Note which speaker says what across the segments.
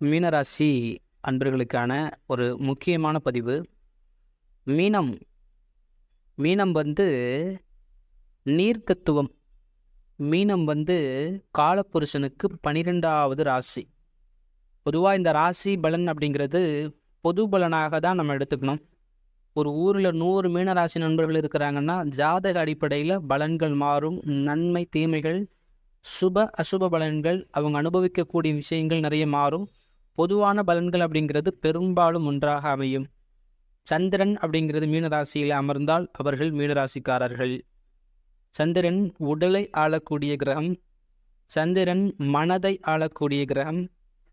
Speaker 1: மீனராசி அன்பர்களுக்கான ஒரு முக்கியமான பதிவு. மீனம். மீனம் வந்து நீர் தத்துவம். மீனம் வந்து காலப்புருஷனுக்கு பனிரெண்டாவது ராசி. பொதுவாக இந்த ராசி பலன் அப்படிங்கிறது பொது பலனாக தான் நம்ம எடுத்துக்கணும். ஒரு ஊரில் நூறு மீனராசி நண்பர்கள் இருக்கிறாங்கன்னா ஜாதக அடிப்படையில் பலன்கள் மாறும் நன்மை தீமைகள் சுப அசுப பலன்கள் அவங்க அனுபவிக்கக்கூடிய விஷயங்கள் நிறைய மாறும். பொதுவான பலன்கள் அப்படிங்கிறது பெரும்பாலும் ஒன்றாக அமையும். சந்திரன் அப்படிங்கிறது மீனராசியில் அமர்ந்தால் அவர்கள் மீனராசிக்காரர்கள். சந்திரன் உடலை ஆளக்கூடிய கிரகம். சந்திரன் மனதை ஆளக்கூடிய கிரகம்.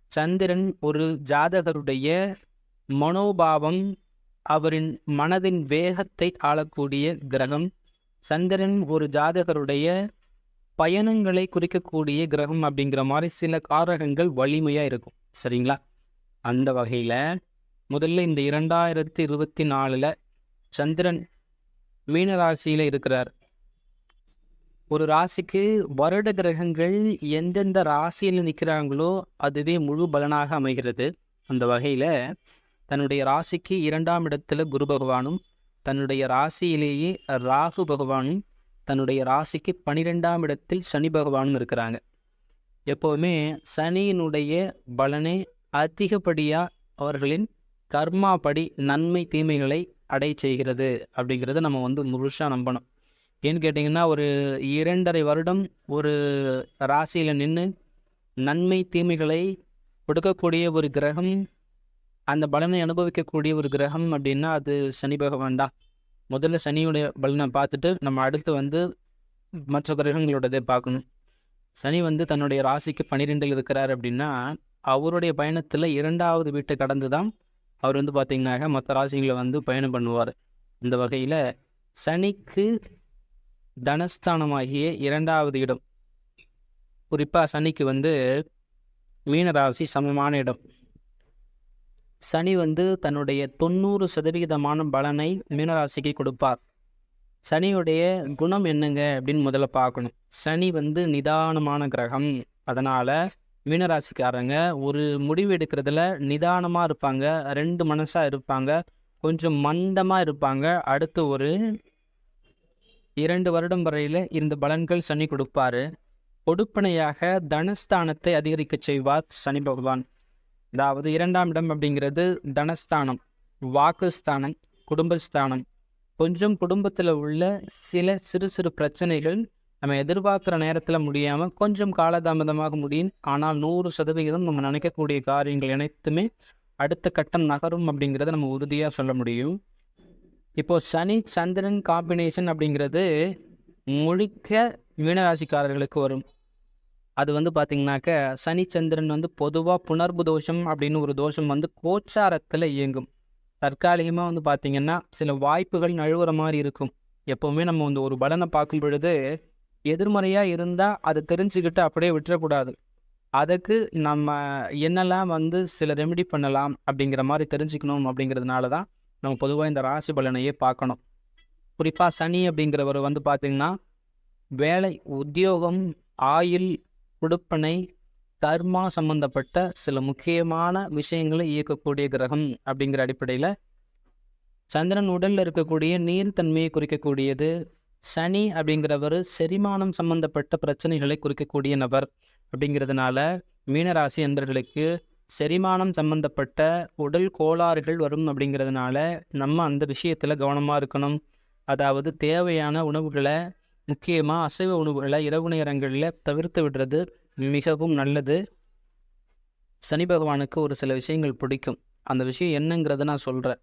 Speaker 1: சந்திரன் ஒரு ஜாதகருடைய மனோபாவம் அவரின் மனதின் வேகத்தை ஆளக்கூடிய கிரகம். சந்திரன் ஒரு ஜாதகருடைய பயணங்களை குறிக்கக்கூடிய கிரகம் அப்படிங்கிற மாதிரி சில காரகங்கள் வலிமையாக இருக்கும். சரிங்களா? அந்த வகையில் முதல்ல இந்த இரண்டாயிரத்தி இருபத்தி நாலில் சந்திரன் மீன ராசியில் இருக்கிறார். ஒரு ராசிக்கு வருட கிரகங்கள் எந்தெந்த ராசியில் நிற்கிறாங்களோ அதுவே முழு பலனாக அமைகிறது. அந்த வகையில் தன்னுடைய ராசிக்கு இரண்டாம் இடத்துல குரு பகவானும் தன்னுடைய ராசியிலேயே ராகு பகவானும் தன்னுடைய ராசிக்கு பனிரெண்டாம் இடத்தில் சனி பகவானும் இருக்கிறாங்க. எப்போவுமே சனியினுடைய பலனே அதிகப்படியாக அவர்களின் கர்மாபடி நன்மை தீமைகளை அடை செய்கிறது அப்படிங்கிறத நம்ம வந்து முழுசாக நம்பணும். ஏன்னு கேட்டிங்கன்னா ஒரு இரண்டரை வருடம் ஒரு ராசியில் நின்று நன்மை தீமைகளை கொடுக்கக்கூடிய ஒரு கிரகம் அந்த பலனை அனுபவிக்கக்கூடிய ஒரு கிரகம் அப்படின்னா அது சனி பகவான் தான். முதல்ல சனியுடைய பலனை பார்த்துட்டு நம்ம அடுத்து வந்து மற்ற கிரகங்களோடதை பார்க்கணும். சனி வந்து தன்னுடைய ராசிக்கு பன்னிரெண்டில் இருக்கிறார் அப்படின்னா அவருடைய பயணத்தில் இரண்டாவது வீட்டை கடந்து தான் அவர் வந்து பார்த்திங்கனாக்க மற்ற ராசிகளை வந்து பயணம் பண்ணுவார். இந்த வகையில் சனிக்கு தனஸ்தானமாகிய இரண்டாவது இடம். குறிப்பாக சனிக்கு வந்து மீனராசி சமமான இடம். சனி வந்து தன்னுடைய தொண்ணூறு சதவிகிதமான பலனை மீனராசிக்கு கொடுப்பார். சனியுடைய குணம் என்னங்க அப்படின்னு முதல்ல பார்க்கணும். சனி வந்து நிதானமான கிரகம். அதனால் மீனராசிக்காரங்க ஒரு முடிவு எடுக்கிறதுல நிதானமாக இருப்பாங்க ரெண்டு மனசாக இருப்பாங்க கொஞ்சம் மந்தமாக இருப்பாங்க. அடுத்து ஒரு இரண்டு வருடம் வரையில் இந்த பலன்கள் சனி கொடுப்பாரு. கொடுப்பனையாக தனஸ்தானத்தை அதிகரிக்க செய்வார் சனி பகவான். அதாவது இரண்டாம் இடம் அப்படிங்கிறது தனஸ்தானம் வாக்குஸ்தானம் குடும்பஸ்தானம். கொஞ்சம் குடும்பத்தில் உள்ள சில சிறு சிறு பிரச்சனைகள் நம்ம எதிர்பார்க்குற நேரத்தில் முடியாமல் கொஞ்சம் காலதாமதமாக முடியும். ஆனால் நூறு சதவிகிதம் நம்ம நினைக்கக்கூடிய காரியங்கள் அனைத்துமே அடுத்த கட்டம் நகரும் அப்படிங்கிறத நம்ம உறுதியாக சொல்ல முடியும். இப்போது சனி சந்திரன் காம்பினேஷன் அப்படிங்கிறது முழுக்க மீனராசிக்காரர்களுக்கு வரும். அது வந்து பார்த்திங்கனாக்க சனி சந்திரன் வந்து பொதுவாக புணர்வு தோஷம் அப்படின்னு ஒரு தோஷம் வந்து கோச்சாரத்தில் இயங்கும். தற்காலிகமாக வந்து பார்த்திங்கன்னா சில வாய்ப்புகள் நழுவுற மாதிரி இருக்கும். எப்போவுமே நம்ம வந்து ஒரு பலனை பார்க்கும் பொழுது எதிர்மறையாக இருந்தால் அதை தெரிஞ்சுக்கிட்டு அப்படியே விட்டுறக்கூடாது. அதுக்கு நம்ம என்னெல்லாம் வந்து சில ரெமெடி பண்ணலாம் அப்படிங்கிற மாதிரி தெரிஞ்சுக்கணும் அப்படிங்கிறதுனால தான் நம்ம பொதுவாக இந்த ராசி பலனையே பார்க்கணும். குறிப்பாக சனி அப்படிங்கிறவர் வந்து பார்த்திங்கன்னா வேலை உத்தியோகம் ஆயில் கொடுப்பனை கர்மா சம்பந்தப்பட்ட சில முக்கியமான விஷயங்களை இயக்கக்கூடிய கிரகம் அப்படிங்கிற அடிப்படையில் சந்திரன் உடலில் இருக்கக்கூடிய நீர்த்தன்மையை குறிக்கக்கூடியது சனி அப்படிங்கிறவர் செரிமானம் சம்பந்தப்பட்ட பிரச்சனைகளை குறிக்கக்கூடிய நபர் அப்படிங்கிறதுனால மீனராசி அன்பர்களுக்கு செரிமானம் சம்பந்தப்பட்ட உடல் கோளாறுகள் வரும் அப்படிங்கிறதுனால நம்ம அந்த விஷயத்தில் கவனமாக இருக்கணும். அதாவது தேவையான உணவுகளை முக்கியமாக அசைவ உணவுகளை இரவு நேரங்களில் தவிர்த்து விடுறது மிகவும் நல்லது. சனி பகவானுக்கு ஒரு சில விஷயங்கள் பிடிக்கும். அந்த விஷயம் என்னங்கிறத நான் சொல்கிறேன்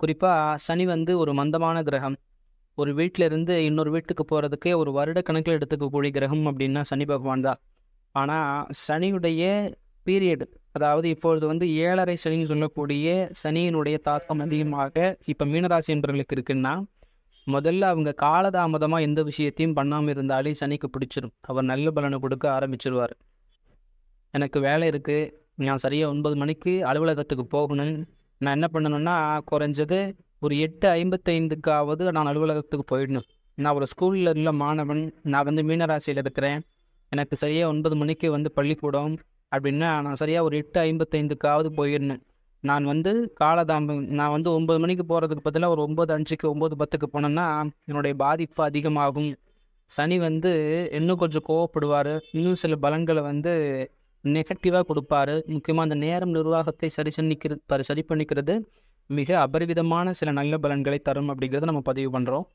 Speaker 1: குறிப்பாக சனி வந்து ஒரு மந்தமான கிரகம். ஒரு வீட்டில் இருந்து இன்னொரு வீட்டுக்கு போகிறதுக்கே ஒரு வருட கணக்கில் எடுத்துக்கக்கூடிய கிரகம் அப்படின்னா சனி பகவான் தான். ஆனால் சனியுடைய பீரியடு அதாவது இப்பொழுது வந்து ஏழரை சனின்னு சொல்லக்கூடிய சனியினுடைய தாக்கம் அதிகமாக இப்போ மீனராசி என்பவர்களுக்கு இருக்குன்னா முதல்ல அவங்க காலதாமதமாக எந்த விஷயத்தையும் பண்ணாமல் இருந்தாலே சனிக்கு பிடிச்சிரும். அவர் நல்ல பலனை கொடுக்க ஆரம்பிச்சிருவார். எனக்கு வேலை இருக்குது நான் சரியாக ஒன்பது மணிக்கு அலுவலகத்துக்கு போகணும். நான் என்ன பண்ணணும்னா குறைஞ்சது ஒரு எட்டு ஐம்பத்தைந்துக்காவது நான் அலுவலகத்துக்கு போயிடணும். நான் ஒரு ஸ்கூலில் உள்ள மாணவன். நான் வந்து மீனராசியில் இருக்கிறேன். எனக்கு சரியாக ஒன்பது மணிக்கு வந்து பள்ளிக்கூடம் அப்படின்னா நான் சரியாக ஒரு எட்டு ஐம்பத்தைந்துக்காவது போயிடணும். நான் வந்து காலதாமம் நான் வந்து ஒம்பது மணிக்கு போகிறதுக்கு பதிலாக ஒரு ஒம்பது அஞ்சுக்கு ஒம்பது பத்துக்கு போனேன்னா என்னுடைய பாதிப்பு அதிகமாகும். சனி வந்து இன்னும் கொஞ்சம் கோவப்படுவார். இன்னும் சில பலன்களை வந்து நெகட்டிவாக கொடுப்பாரு. முக்கியமாக அந்த நேரம் நிர்வாகத்தை சரி பண்ணிக்கிறது சரி பண்ணிக்கிறது மிக அபரிவிதமான சில நல்ல பலன்களை தரும் அப்படிங்கிறத நம்ம பதிவு பண்ணுறோம்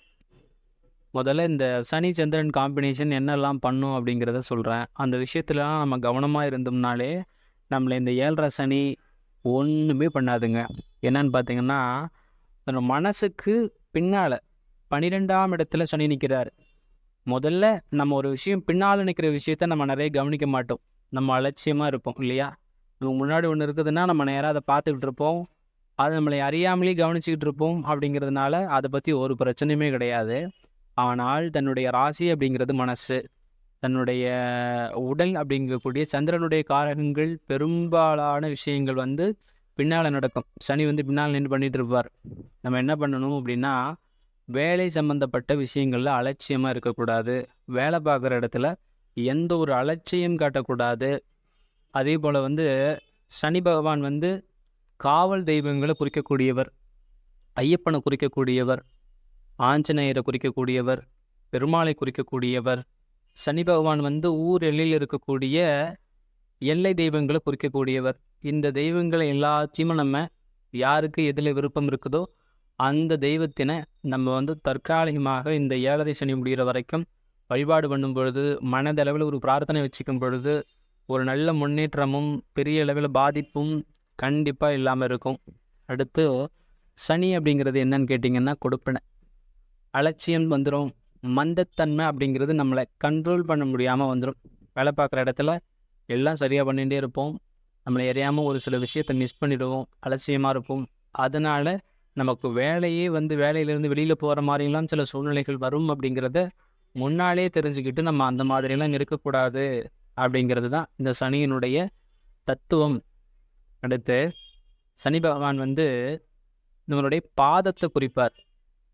Speaker 1: முதல்ல இந்த சனி சந்திரன் காம்பினேஷன் என்னெல்லாம் பண்ணும் அப்படிங்கிறத சொல்கிறேன் அந்த விஷயத்துலலாம் நம்ம கவனமாக இருந்தோம்னாலே நம்மளை இந்த ஏழரை சனி ஒன்றுமே பண்ணாதுங்க. என்னன்னு பார்த்தீங்கன்னா நம்ம மனசுக்கு பின்னால் பன்னிரெண்டாம் இடத்துல சனி நிற்கிறார் முதல்ல நம்ம ஒரு விஷயம் பின்னால் நிற்கிற விஷயத்த நம்ம நிறைய கவனிக்க மாட்டோம். நம்ம அலட்சியமாக இருப்போம் இல்லையா? நமக்கு முன்னாடி ஒன்று இருக்குதுன்னா நம்ம நேராக அதை பார்த்துக்கிட்டு இருப்போம். அது நம்மளை அறியாமலே கவனிச்சிக்கிட்டு இருப்போம் அப்படிங்கிறதுனால அதை பற்றி ஒரு பிரச்சனையுமே கிடையாது. ஆனால் தன்னுடைய ராசி அப்படிங்கிறது மனசு. தன்னுடைய உடல் அப்படிங்கக்கூடிய சந்திரனுடைய காரகங்கள் பெரும்பாலான விஷயங்கள் வந்து பின்னால் நடக்கும். சனி வந்து பின்னால் நின்று பண்ணிட்டு இருப்பார். நம்ம என்ன பண்ணணும் அப்படின்னா வேலை சம்பந்தப்பட்ட விஷயங்களில் அலட்சியமாக இருக்கக்கூடாது. வேலை பார்க்குற இடத்துல எந்த ஒரு அலட்சியம் காட்டக்கூடாது. அதே போல் வந்து சனி பகவான் வந்து காவல் தெய்வங்களை குறிக்கக்கூடியவர் ஐயப்பனை குறிக்கக்கூடியவர் ஆஞ்சநேயரை குறிக்கக்கூடியவர் பெருமாளை குறிக்கக்கூடியவர் சனி பகவான் வந்து ஊர் எல்லையில் இருக்கக்கூடிய எல்லை தெய்வங்களை குறிக்கக்கூடியவர். இந்த தெய்வங்களை எல்லாத்தையும் நம்ம யாருக்கு எதில் விருப்பம் இருக்குதோ அந்த தெய்வத்தினை நம்ம வந்து தற்காலிகமாக இந்த ஏழரை சனி முடிகிற வரைக்கும் வழிபாடு பண்ணும் பொழுது மனதளவில் ஒரு பிரார்த்தனை வச்சுக்கும் பொழுது ஒரு நல்ல முன்னேற்றமும் பெரிய அளவில் பாதிப்பும் கண்டிப்பாக இல்லாமல் இருக்கும். அடுத்து சனி அப்படிங்கிறது என்னன்னு கேட்டிங்கன்னா கொடுப்பனை. அலட்சியம் வந்துடும் மந்தத்தன்மை அப்படிங்கிறது நம்மளை கண்ட்ரோல் பண்ண முடியாமல் வந்துடும் வேலை பார்க்குற இடத்துல எல்லாம் சரியாக பண்ணிகிட்டே இருப்போம். நம்மளை எறியாமல் ஒரு சில விஷயத்தை மிஸ் பண்ணிவிடுவோம் அலட்சியமாக இருப்போம். அதனால் நமக்கு வேலையே வந்து வேலையிலேருந்து வெளியில் போகிற மாதிரிலாம் சில சூழ்நிலைகள் வரும் அப்படிங்கிறத முன்னாலே தெரிஞ்சுக்கிட்டு நம்ம அந்த மாதிரிலாம் இருக்கக்கூடாது அப்படிங்கிறது தான் இந்த சனியினுடைய தத்துவம். அடுத்து சனி பகவான் வந்து நம்மளுடைய பாதத்தை குறிப்பார்.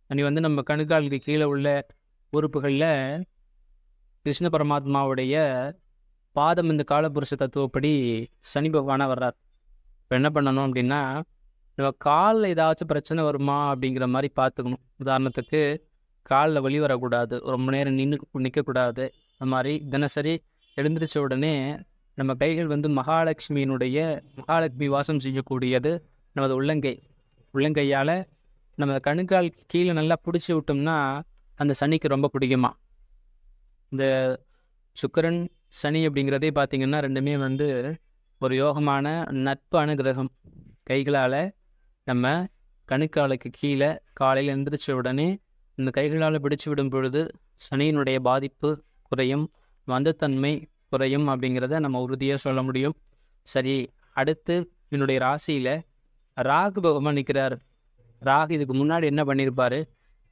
Speaker 1: சனி வந்து நம்ம கணுக்காலுக்கு கீழே உள்ள உறுப்புகளில் கிருஷ்ண பரமாத்மாவுடைய பாதம் இந்த காலபுருஷ தத்துவப்படி சனி பகவானாக வர்றார். இப்போ என்ன பண்ணணும் அப்படின்னா நம்ம காலில் ஏதாச்சும் பிரச்சனை வருமா அப்படிங்கிற மாதிரி பார்த்துக்கணும். உதாரணத்துக்கு காலில் வழி வரக்கூடாது ரொம்ப நேரம் நின்று நிற்கக்கூடாது அந்த மாதிரி தினசரி எழுந்திரிச்ச உடனே நம்ம கைகள் வந்து மகாலட்சுமியினுடைய மகாலட்சுமி வாசம் செய்யக்கூடியது நமது உள்ளங்கை. உள்ளங்கையால் நம்ம கணுக்கால் கீழே நல்லா பிடிச்சி விட்டோம்னா அந்த சனிக்கு ரொம்ப பிடிக்குமா? இந்த சுக்கரன் சனி அப்படிங்கிறதே பார்த்திங்கன்னா ரெண்டுமே வந்து ஒரு யோகமான நட்பான கிரகம் கைகளால் நம்ம கணுக்காலுக்கு கீழே காலையில் எழுந்திரிச்ச உடனே இந்த கைகளால் பிடிச்சு விடும் பொழுது சனியினுடைய பாதிப்பு குறையும் மந்தத்தன்மை குறையும் அப்படிங்கிறத நம்ம உறுதியாக சொல்ல முடியும். சரி அடுத்து என்னுடைய ராசியில் ராகு பகவான் நிற்கிறார் ராகு இதுக்கு முன்னாடி என்ன பண்ணியிருப்பார்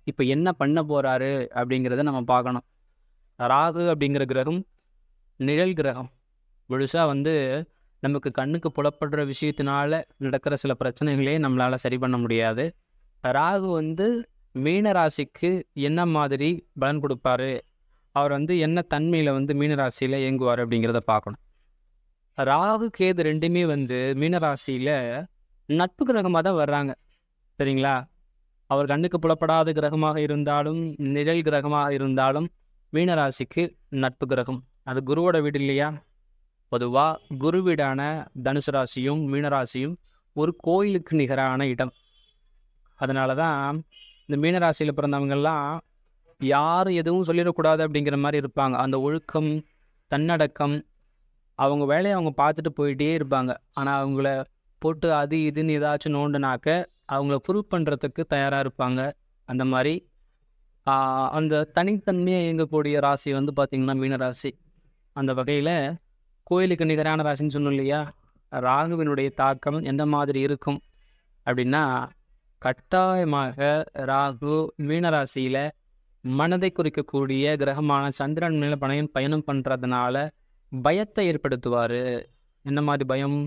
Speaker 1: இப்போ என்ன பண்ண போகிறாரு அப்படிங்கிறத நம்ம பார்க்கணும். ராகு அப்படிங்கிற கிரகம் நிழல் கிரகம். முழுசாக வந்து நமக்கு கண்ணுக்கு புலப்படுற விஷயத்தினால நடக்கிற சில பிரச்சனைகளையும் நம்மளால் சரி பண்ண முடியாது. ராகு வந்து மீன ராசிக்கு என்ன மாதிரி பலன் கொடுப்பாரு? அவர் வந்து என்ன தன்மையில் வந்து மீனராசியில் இயங்குவார் அப்படிங்கிறத பார்க்கணும். ராகு கேது ரெண்டுமே வந்து மீனராசியில் நட்பு கிரகமாக தான் வர்றாங்க. சரிங்களா? அவர் கண்ணுக்கு புலப்படாத கிரகமாக இருந்தாலும் நிழல் கிரகமாக இருந்தாலும் மீனராசிக்கு நட்பு கிரகம். அது குருவோட வீடு இல்லையா? பொதுவாக குரு வீடான தனுசு ராசியும் மீனராசியும் ஒரு கோயிலுக்கு நிகரான இடம். அதனால தான் இந்த மீனராசியில் பிறந்தவங்கெல்லாம் யாரும் எதுவும் சொல்லிடக்கூடாது அப்படிங்கிற மாதிரி இருப்பாங்க. அந்த ஒழுக்கம் தன்னடக்கம் அவங்க வேலையை அவங்க பார்த்துட்டு போயிட்டே இருப்பாங்க. ஆனால் அவங்கள போட்டு அது இதுன்னு ஏதாச்சும் நோண்டுனாக்க அவங்கள ப்ரூவ் பண்ணுறதுக்கு தயாராக இருப்பாங்க. அந்த மாதிரி. அந்த தனித்தன்மையை இயங்கக்கூடிய ராசி வந்து பார்த்திங்கன்னா மீனராசி. அந்த வகையில் கோயிலுக்கு நிகரான ராசின்னு சொன்னோம் இல்லையா? ராகுவினுடைய தாக்கம் எந்த மாதிரி இருக்கும்? அப்படின்னா கட்டாயமாக ராகு மீனராசியில் மனதை குறிக்கக்கூடிய கிரகமான சந்திரன் மேலே பயணம் பயணம் பண்ணுறதுனால பயத்தை ஏற்படுத்துவார். என்ன மாதிரி பயம்?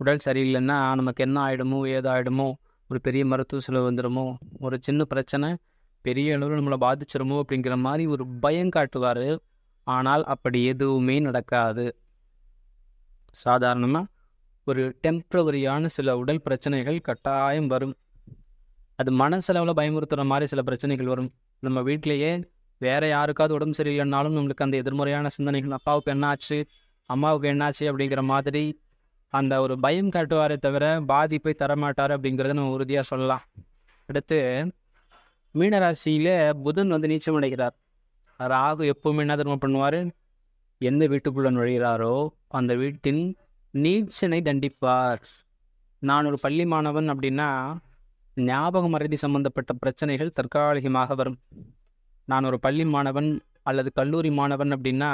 Speaker 1: உடல் சரியில்லைன்னா நமக்கு என்ன ஆகிடுமோ ஏதாயிடுமோ ஒரு பெரிய மருத்துவ செலவு வந்துடுமோ ஒரு சின்ன பிரச்சனை பெரிய அளவில் நம்மளை பாதிச்சிருமோ? அப்படிங்கிற மாதிரி ஒரு பயம் காட்டுவார். ஆனால் அப்படி எதுவுமே நடக்காது. சாதாரணமாக ஒரு டெம்ப்ரவரியான சில உடல் பிரச்சனைகள் கட்டாயம் வரும். அது மனசளவில் பயமுறுத்துகிற மாதிரி சில பிரச்சனைகள் வரும். நம்ம வீட்டிலேயே வேறு யாருக்காவது உடம்பு சரியில்லைனாலும் நம்மளுக்கு அந்த எதிர்மறையான சிந்தனைகள் அப்பாவுக்கு என்னாச்சு அம்மாவுக்கு என்னாச்சு அப்படிங்கிற மாதிரி அந்த ஒரு பயம் காட்டுவாரே தவிர பாதிப்பை தரமாட்டார் அப்படிங்கிறத நம்ம உறுதியாக சொல்லலாம். அடுத்து மீனராசியில் புதன் வந்து நீச்சம் அடைகிறார். ராகு எப்போவுமே என்ன தர்மம் பண்ணுவார்? எந்த வீட்டுக்குள்ளே நுழைகிறாரோ அந்த வீட்டின் நீச்சனை தண்டிப்பார். நான் ஒரு பள்ளி மாணவன் அப்படின்னா ஞாபக மறதி சம்பந்தப்பட்ட பிரச்சனைகள் தற்காலிகமாக வரும். நான் ஒரு பள்ளி மாணவன் அல்லது கல்லூரி மாணவன் அப்படின்னா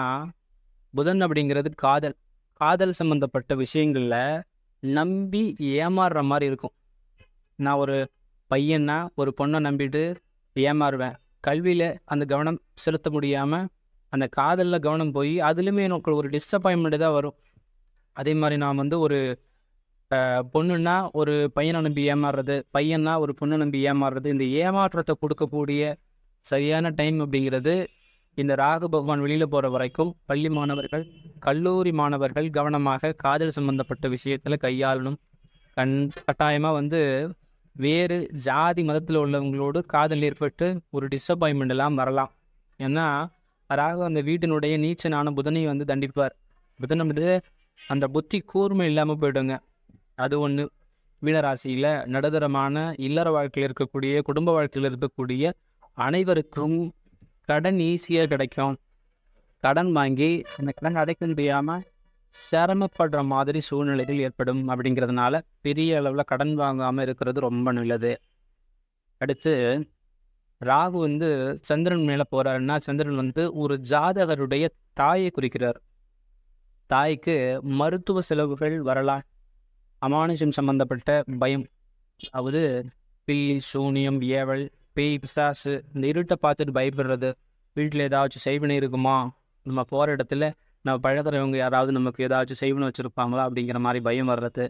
Speaker 1: புதன் அப்படிங்கிறது காதல். காதல் சம்மந்தப்பட்ட விஷயங்களில் நம்பி ஏமாறுற மாதிரி இருக்கும். நான் ஒரு பையன்னா ஒரு பொண்ணை நம்பிட்டு ஏமாறுவேன். கல்வியில் அந்த கவனம் செலுத்த முடியாமல் அந்த காதலில் கவனம் போய் அதுலேயுமே எனக்கு ஒரு டிஸப்பாயின்மெண்ட் தான் வரும். அதே மாதிரி நான் வந்து ஒரு பொண்ணுன்னா ஒரு பையனை நம்பி ஏமாறுறது பையன்னா ஒரு பொண்ணை நம்பி ஏமாறுறது இந்த ஏமாற்றத்தை கொடுக்கக்கூடிய சரியான டைம் அப்படிங்கிறது இந்த ராகு பகவான் வெளியில் போகிற வரைக்கும் பள்ளி மாணவர்கள் கல்லூரி மாணவர்கள் கவனமாக காதல் சம்பந்தப்பட்ட விஷயத்தில் கையாளணும். கண் கட்டாயமாக வந்து வேறு ஜாதி மதத்தில் உள்ளவங்களோடு காதல் ஏற்பட்டு ஒரு டிஸப்பாயின்மெண்ட் எல்லாம் வரலாம். ஏன்னா ராகு அந்த வீட்டினுடைய நீச்சனான புதனையை வந்து தண்டிப்பார். புதன் வந்து அந்த புத்தி கூர்மை இல்லாமல் போயிடுங்க. அது ஒன்று மீனராசியில் நடுதரமான இல்லற வாழ்க்கையில் இருக்கக்கூடிய குடும்ப வாழ்க்கையில் இருக்கக்கூடிய அனைவருக்கும் கடன் ஈஸியாக கிடைக்கும். கடன் வாங்கி அந்த கடன் அடைக்க முடியாமல் சிரமப்படுற மாதிரி சூழ்நிலைகள் ஏற்படும் அப்படிங்கிறதுனால பெரிய அளவில் கடன் வாங்காமல் இருக்கிறது ரொம்ப நல்லது. அடுத்து ராகு வந்து சந்திரன் மேலே போகிறாருன்னா சந்திரன் வந்து ஒரு ஜாதகருடைய தாயை குறிக்கிறார். தாய்க்கு மருத்துவ செலவுகள் வரலாம். அமானுஷம் சம்பந்தப்பட்ட பயம். அதாவது பில்லி சூனியம் ஏவல் பேய் பிசாசு இந்த இருட்டை பார்த்துட்டு பயப்படுறது. வீட்டில் ஏதாச்சும் செய்வினை இருக்குமா? நம்ம போகிற இடத்துல நம்ம பழகுறவங்க யாராவது நமக்கு ஏதாச்சும் செய்வினை வச்சுருப்பாங்களா? அப்படிங்கிற மாதிரி பயம் வர்றது.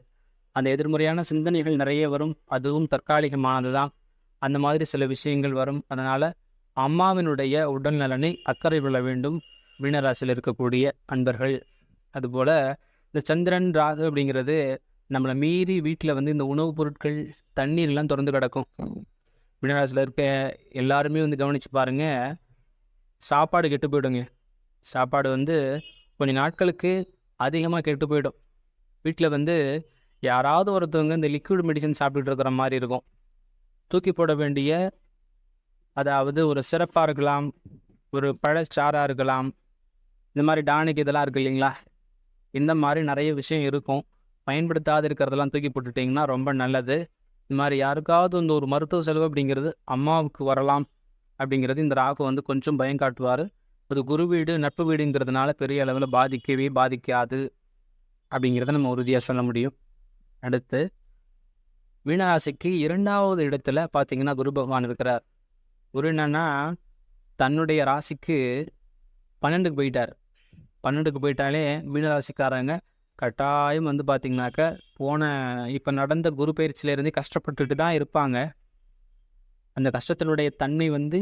Speaker 1: அந்த எதிர்மறையான சிந்தனைகள் நிறைய வரும். அதுவும் தற்காலிகமானது தான் அந்த மாதிரி சில விஷயங்கள் வரும். அதனால் அம்மாவினுடைய உடல் நலனை அக்கறை கொள்ள வேண்டும். மீனராசியில் இருக்கக்கூடிய அன்பர்கள். அதுபோல் இந்த சந்திரன் ராகு அப்படிங்கிறது நம்மளை மீறி வீட்டில் வந்து இந்த உணவுப் பொருட்கள் தண்ணீர்லாம் திறந்து கிடக்கும். மீனராசியில் இருக்க எல்லாருமே வந்து கவனித்து பாருங்கள் சாப்பாடு கெட்டு போயிடுங்க. சாப்பாடு வந்து கொஞ்ச நாட்களுக்கு அதிகமாக கெட்டு போயிடும். வீட்டில் வந்து யாராவது ஒருத்தவங்க இந்த லிக்விட் மெடிசன் சாப்பிட்டுட்டு இருக்கிற மாதிரி இருக்கும். தூக்கி போட வேண்டிய அதாவது ஒரு சிறப்பாக இருக்கலாம் ஒரு பழச்சாராக இருக்கலாம் இந்த மாதிரி டானிக் இதெல்லாம் இருக்கு இல்லைங்களா? இந்த மாதிரி நிறைய விஷயம் இருக்கும். பயன்படுத்தாது இருக்கிறதெல்லாம் தூக்கி போட்டுட்டிங்கன்னா ரொம்ப நல்லது. இந்த மாதிரி யாருக்காவது இந்த ஒரு மருத்துவ செலவு அப்படிங்கிறது அம்மாவுக்கு வரலாம் அப்படிங்கிறது இந்த ராகு வந்து கொஞ்சம் பயம் காட்டுவார். அது குரு வீடு நட்பு வீடுங்கிறதுனால பெரிய அளவில் பாதிக்கவே பாதிக்காது அப்படிங்கிறத நம்ம உறுதியாக சொல்ல முடியும். அடுத்து மீனராசிக்கு இரண்டாவது இடத்துல பார்த்தீங்கன்னா குரு பகவான் இருக்கிறார். குரு என்னன்னா தன்னுடைய ராசிக்கு பன்னெண்டுக்கு போயிட்டார். பன்னெண்டுக்கு போயிட்டாலே மீனராசிக்காரங்க கட்டாயம் வந்து பார்த்திங்கனாக்க போன இப்போ நடந்த குரு பயிற்சியிலேருந்தே கஷ்டப்பட்டுட்டு தான் இருப்பாங்க. அந்த கஷ்டத்தினுடைய தன்மை வந்து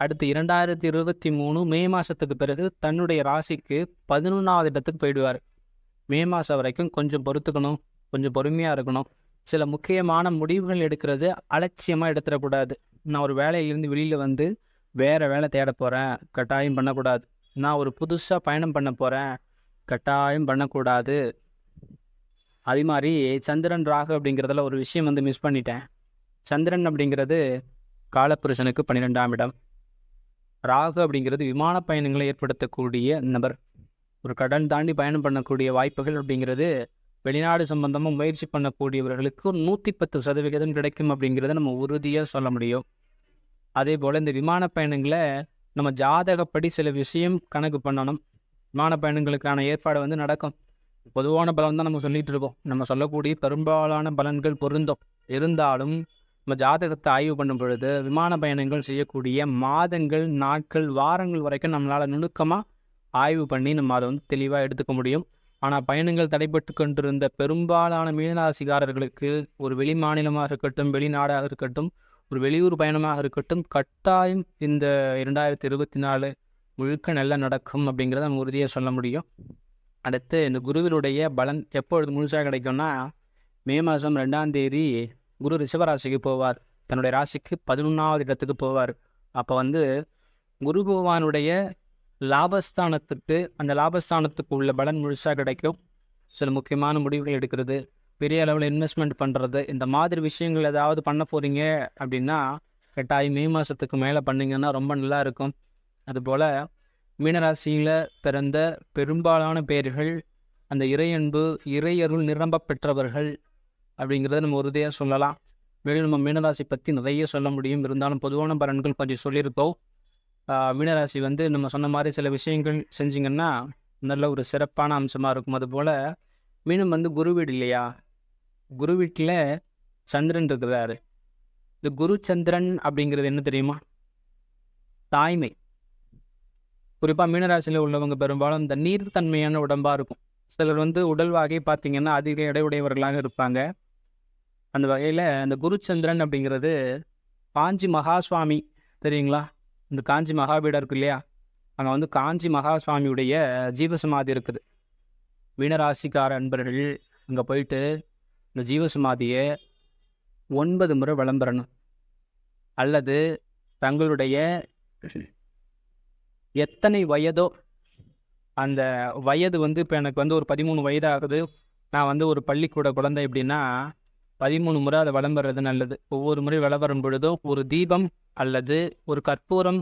Speaker 1: அடுத்து இரண்டாயிரத்தி இருபத்தி மூணு மே மாதத்துக்கு பிறகு தன்னுடைய ராசிக்கு பதினொன்றாவது இடத்துக்கு போயிடுவார். மே மாதம் வரைக்கும் கொஞ்சம் பொறுத்துக்கணும் கொஞ்சம் பொறுமையாக இருக்கணும். சில முக்கியமான முடிவுகள் எடுக்கிறது அலட்சியமாக எடுத்துடக்கூடாது. நான் ஒரு வேலையிலேருந்து வெளியில் வந்து வேறு வேலை தேட போகிறேன் கட்டாயம் பண்ணக்கூடாது. நான் ஒரு புதுசாக பயணம் பண்ண போகிறேன் கட்டாயம் பண்ணக்கூடாது. அதே மாதிரி சந்திரன் ராகு அப்படிங்கிறதுல ஒரு விஷயம் வந்து மிஸ் பண்ணிட்டேன். சந்திரன் அப்படிங்கிறது காலப்புருஷனுக்கு பன்னிரெண்டாம் இடம். ராகு அப்படிங்கிறது விமான பயணங்களை ஏற்படுத்தக்கூடிய நபர். ஒரு கடல் தாண்டி பயணம் பண்ணக்கூடிய வாய்ப்புகள் அப்படிங்கிறது வெளிநாடு சம்பந்தமாக முயற்சி பண்ணக்கூடியவர்களுக்கு நூற்றி பத்து சதவிகிதம் கிடைக்கும் அப்படிங்கிறத நம்ம உறுதியாக சொல்ல முடியும். அதே போல் இந்த விமான பயணங்களை நம்ம ஜாதகப்படி சில விஷயம் கணக்கு பண்ணணும். விமான பயணங்களுக்கான ஏற்பாடு வந்து நடக்கும். பொதுவான பலன் தான் நம்ம சொல்லிட்டு இருக்கோம். நம்ம சொல்லக்கூடிய பெரும்பாலான பலன்கள் பொருந்தும். இருந்தாலும் நம்ம ஜாதகத்தை ஆய்வு பண்ணும் பொழுது விமான பயணங்கள் செய்யக்கூடிய மாதங்கள் நாட்கள் வாரங்கள் வரைக்கும் நம்மளால் நுணுக்கமாக ஆய்வு பண்ணி நம்ம அதை வந்து தெளிவாக எடுத்துக்க முடியும். ஆனால் பயணங்கள் தடைபட்டு கொண்டிருந்த பெரும்பாலான மீனராசிக்காரர்களுக்கு ஒரு வெளி மாநிலமாக இருக்கட்டும் வெளிநாடாக இருக்கட்டும் ஒரு வெளியூர் பயணமாக இருக்கட்டும் கட்டாயம் இந்த இரண்டாயிரத்தி இருபத்தி நாலு முழுக்க நல்லா நடக்கும் அப்படிங்கிறத நம்ம உறுதியாக சொல்ல முடியும். அடுத்து இந்த குருவினுடைய பலன் எப்பொழுது முழுசாக கிடைக்கும்னா மே மாதம் ரெண்டாம் தேதி குரு ரிஷபராசிக்கு போவார். தன்னுடைய ராசிக்கு பதினொன்றாவது இடத்துக்கு போவார். அப்போ வந்து குரு பகவானுடைய லாபஸ்தானத்துக்கு அந்த லாபஸ்தானத்துக்கு உள்ள பலன் முழுசாக கிடைக்கும். சில முக்கியமான முடிவுகள் எடுக்கிறது பெரிய அளவில் இன்வெஸ்ட்மெண்ட் பண்ணுறது இந்த மாதிரி விஷயங்கள் ஏதாவது பண்ண போகிறீங்க அப்படின்னா கட்டாயம் மே மாதத்துக்கு மேலே பண்ணிங்கன்னா ரொம்ப நல்லா இருக்கும். அதுபோல் மீனராசியில் பிறந்த பெரும்பாலான பேர்கள் அந்த இறையன்பு இறையருள் நிரம்ப பெற்றவர்கள் அப்படிங்கிறத நம்ம உறுதியாக சொல்லலாம். மேலும் நம்ம மீனராசி பற்றி நிறைய சொல்ல முடியும். இருந்தாலும் பொதுவான பலன்கள் கொஞ்சம் சொல்லியிருக்கோம். மீனராசி வந்து நம்ம சொன்ன மாதிரி சில விஷயங்கள் செஞ்சிங்கன்னா நல்ல ஒரு சிறப்பான அம்சமாக இருக்கும். அதுபோல் மீனம் வந்து குரு வீடு இல்லையா? குரு வீட்டில் சந்திரன் இருக்கிறாரு. இந்த குரு சந்திரன் அப்படிங்கிறது என்ன தெரியுமா? தாய்மை. குறிப்பாக மீனராசியில் உள்ளவங்க பெரும்பாலும் இந்த நீர்த்தன்மையான உடம்பாக இருக்கும். சிலர் வந்து உடல் வகை பார்த்திங்கன்னா அதிக எடையுடையவர்களாக இருப்பாங்க. அந்த வகையில் அந்த குருச்சந்திரன் அப்படிங்கிறது காஞ்சி மகாசுவாமி தெரியுங்களா? இந்த காஞ்சி மகாபீடம் இருக்கு இல்லையா? அங்கே வந்து காஞ்சி மகாசுவாமியுடைய ஜீவசமாதி இருக்குது. மீனராசிக்கார அன்பர்கள் அங்கே போயிட்டு இந்த ஜீவசமாதியை ஒன்பது முறை விளம்பரணும். அல்லது தங்களுடைய எத்தனை வயதோ அந்த வயது வந்து இப்போ எனக்கு வந்து ஒரு பதிமூணு வயது ஆகுது நான் வந்து ஒரு பள்ளிக்கூட குழந்தை அப்படின்னா பதிமூணு முறை அதை விளம்புறது நல்லது. ஒவ்வொரு முறை விளம்பரம் பொழுதோ ஒரு தீபம் அல்லது ஒரு கற்பூரம்